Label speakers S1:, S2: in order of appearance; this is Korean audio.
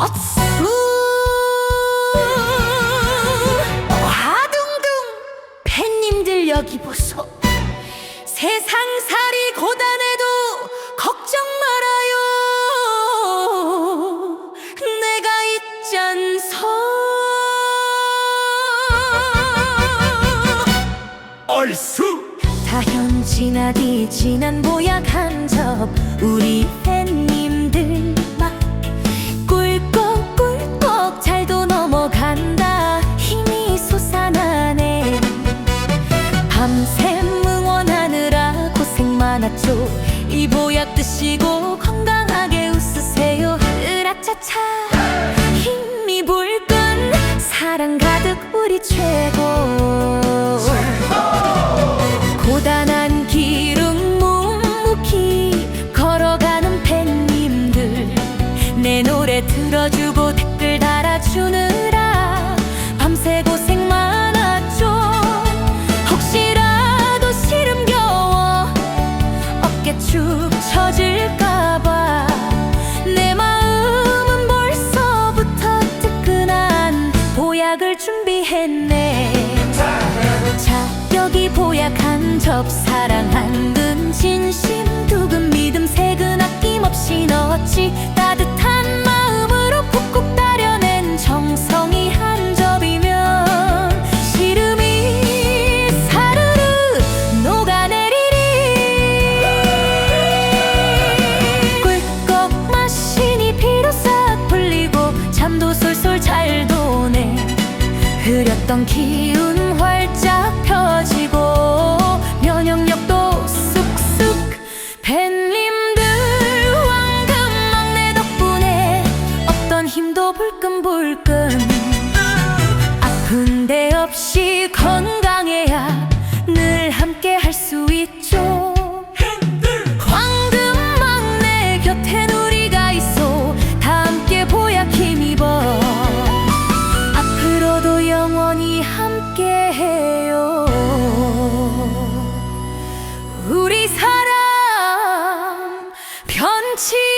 S1: 헛수 하둥둥 팬님들 여기 보소. 세상살이 고단해도 걱정 말아요. 내가 있잖소.
S2: 얼쑤.
S1: 다현지나 디지난 보약 한접 우리 밤샘 응원하느라 고생 많았죠. 이 보약 드시고 건강하게 웃으세요. 으라차차. 힘이 불끈. 사랑 가득 우리 최고. 고단한 길은 묵묵히 걸어가는 팬님들. 내 노래 들어주고 댓글 달아주느 보약을 준비했네. 자 여기 보약 한 접 사랑 한근 진심 두근 믿음 세근 아낌없이 넣었지 흐렸던 기운 활짝 펴지고 면역력도 쑥쑥. 팬님들 황금 막내 덕분에 없던 힘도 불끈불끈 আছি